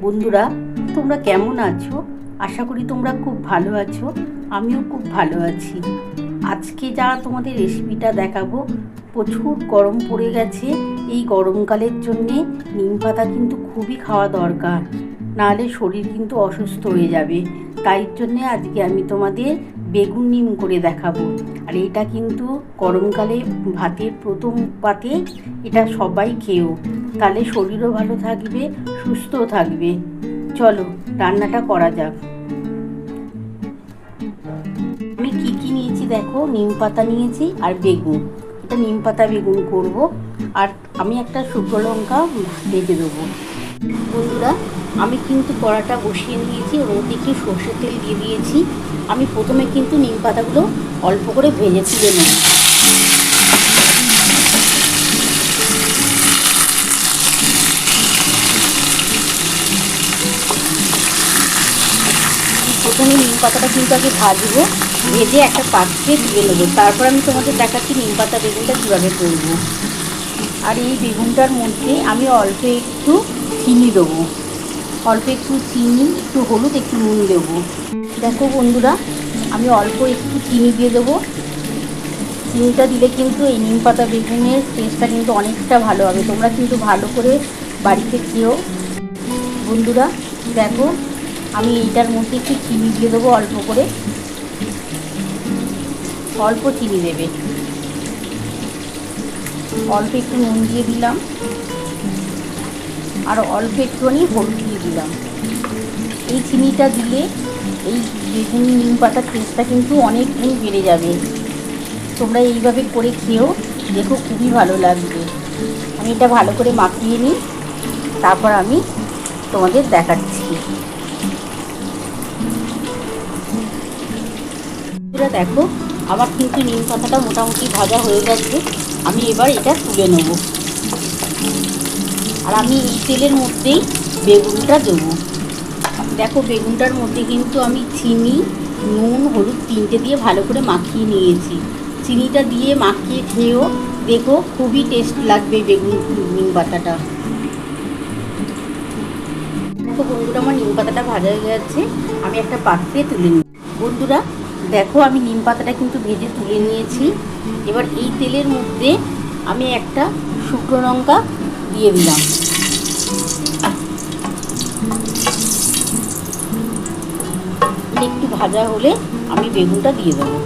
বন্ধুরা, তোমরা কেমন আছো? আশা করি তোমরা খুব ভালো আছো, আমিও খুব ভালো আছি। আজকে যা তোমাদের রেসিপিটা দেখাবো, প্রচুর গরম পড়ে গেছে। এই গরমকালের জন্যে নিম পাতা কিন্তু খুবই খাওয়া দরকার। নাহলে শরীর কিন্তু অসুস্থ হয়ে যাবে। তাই জন্যে আজকে আমি তোমাদের বেগুন নিম করে দেখাবো। আর এটা কিন্তু গরমকালে ভাতের প্রথম পাতে এটা সবাই খেয়েও। তাহলে শরীরও ভালো থাকবে, সুস্থও থাকবে। চলো, রান্নাটা করা যাক। আমি কী কী নিয়েছি দেখো? নিম পাতা নিয়েছি আর বেগুন। এটা নিম পাতা, বেগুন করব। আর আমি একটা শুকনো লঙ্কা ভেজে দেবো। বন্ধুরা আমি কিন্তু কড়াটা বসিয়ে নিয়েছি ওর মধ্যে সর্ষের তেল দিয়ে দিয়েছি। আমি প্রথমে কিন্তু নিম পাতাগুলো অল্প করে ভেজে তুলে নেব। প্রথমে নিম পাতাটা কিন্তু আগে ভাজবো, ভেজে একটা পাত্রে দিয়ে নেব। তারপর আমি তোমাদের দেখাচ্ছি নিম পাতা বেগুনটা কীভাবে করব। আর এই বেগুনটার মধ্যে আমি অল্প একটু চিনি দেবো। অল্প একটু চিনি, একটু হলুদ, একটু নুন দেবো। দেখো বন্ধুরা, আমি অল্প একটু চিনি দিয়ে দেবো। চিনিটা দিলে কিন্তু এই নিম পাতা বেগুনের টেস্টটা কিন্তু অনেকটা ভালো হবে। তোমরা কিন্তু ভালো করে বাড়িতে খেয়েও। বন্ধুরা, দেখো, আমি এইটার মধ্যে একটু চিনি দিয়ে দেবো অল্প করে। অল্প চিনি দেবে। অল্প একটু নুন দিয়ে দিলাম। আর অল্প একটুখানি হলুদ দিয়ে দিলাম। এই চিনিটা দিলে এই বেগুন, নিম পাতার টেস্টটা কিন্তু অনেক গুণ বেড়ে যাবে। তোমরা এইভাবে করে খেয়েও দেখো খুবই ভালো লাগবে। আমি এটা ভালো করে মাখিয়ে নিই, তারপর আমি তোমাদের দেখাচ্ছি। দেখো, আমার কিন্তু নিম পাতাটা মোটামুটি ভাজা হয়ে গেছে। আমি এবার এটা তুলে নেব। আর আমি এই তেলের মধ্যেই বেগুনটা দেবো। দেখো, বেগুনটার মধ্যে কিন্তু আমি চিনি, নুন, হলুদ তিনটে দিয়ে ভালো করে মাখিয়ে নিয়েছি। চিনিটা দিয়ে মাখিয়ে খেয়েও দেখো খুবই টেস্ট লাগবে বেগুন, নিম পাতাটা। দেখো বন্ধুরা, আমার নিম পাতাটা ভাজা হয়ে গেছে। আমি একটা পাত্রে তুলে নিই। বন্ধুরা, দেখো আমি নিম পাতাটা কিন্তু ভেজে তুলে নিয়েছি। এবার এই তেলের মধ্যে আমি একটা শুকনো লঙ্কা দিয়ে দিলাম। একটু ভাজা হলে আমি বেগুনটা দিয়ে দেবো।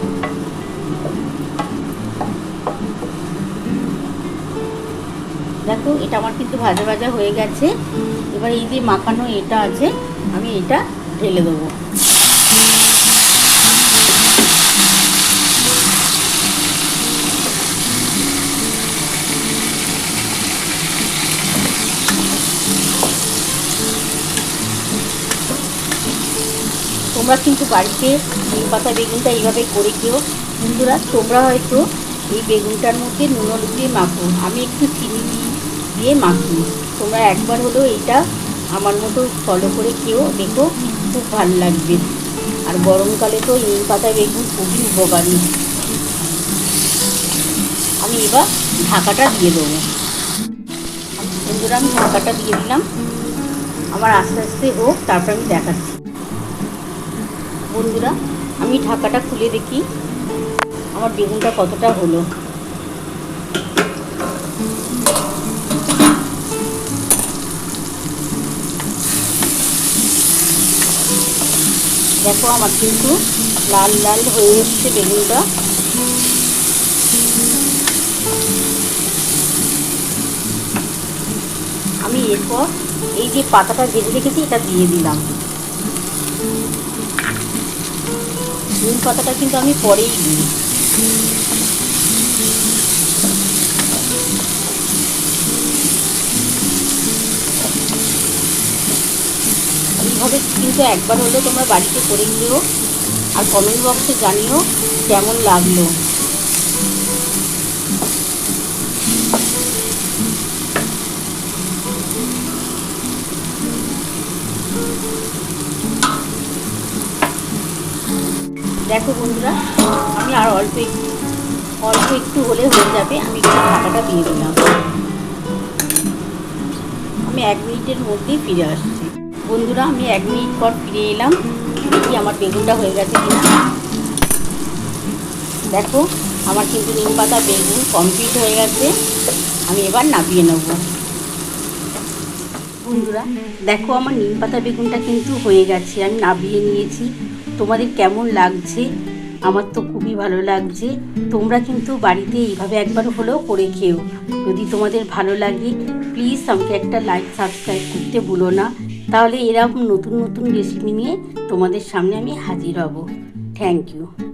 দেখো, এটা আমার কিন্তু ভাজা ভাজা হয়ে গেছে। এবার এই যে মাখানো এটা আছে, আমি এটা ঢেলে দেবো। তোমরা কিন্তু বাড়িতে নিম পাতা, বেগুনটা এইভাবে করে খেও। বন্ধুরা, তোমরা হয়তো এই বেগুনটার মধ্যে নুন দিয়ে মাখো। আমি একটু চিনি দিয়ে মাখি। তোমরা একবার হলেও এইটা আমার মতো ফলো করে খেও। দেখো, খুব ভালো লাগবে। আর গরমকালে তো নিম পাতা, বেগুন খুবই উপকারী। আমি এবার ঢাকাটা দিয়ে দেবো। বন্ধুরা, আমি ঢাকাটা দিয়ে দিলাম। আমার আস্তে আস্তে হোক তারপর আমি দেখাচ্ছি। বন্ধুরা, আমি ঢাকাটা খুলে দেখি আমার বেগুনটা কতটা হলো। দেখো আমার কিন্তু লাল লাল হয়ে এসছে বেগুনটা। আমি এরপর এই যে পাতাটা ভেজে রেখেছি, এটা দিয়ে দিলাম। নিম পাতাটা কিন্তু আমি পরেই দিই এইভাবে কিন্তু একবার হলেও তোমরা বাড়িতে করে নিও আর কমেন্ট বক্সে জানিও কেমন লাগল। দেখো বন্ধুরা, আমি আর অল্প একটু অল্প একটু হলে হয়ে যাবে, আমি একটু ঢাকাটা দিয়ে দিলাম। আমি এক মিনিটের মধ্যেই ফিরে আসছি। বন্ধুরা, আমি এক মিনিট পর ফিরে এলাম। দেখি আমার বেগুনটা হয়ে গেছে কিনা। দেখো, আমার কিন্তু নিম পাতা বেগুন কমপ্লিট হয়ে গেছে। আমি এবার নামিয়ে নেব। বন্ধুরা, দেখো আমার নিম পাতা বেগুনটা কিন্তু হয়ে গেছে। আমি নামিয়ে নিয়েছি। তোমাদের কেমন লাগছে? আমার তো খুবই ভালো লাগছে। তোমরা কিন্তু বাড়িতে এইভাবে একবার হলেও করে খেও। যদি তোমাদের ভালো লাগে প্লিজ আমাকে একটা লাইক সাবস্ক্রাইব করতে ভুলো না। তাহলে এরকম নতুন নতুন রেসিপি নিয়ে তোমাদের সামনে আমি হাজির হব। Thank you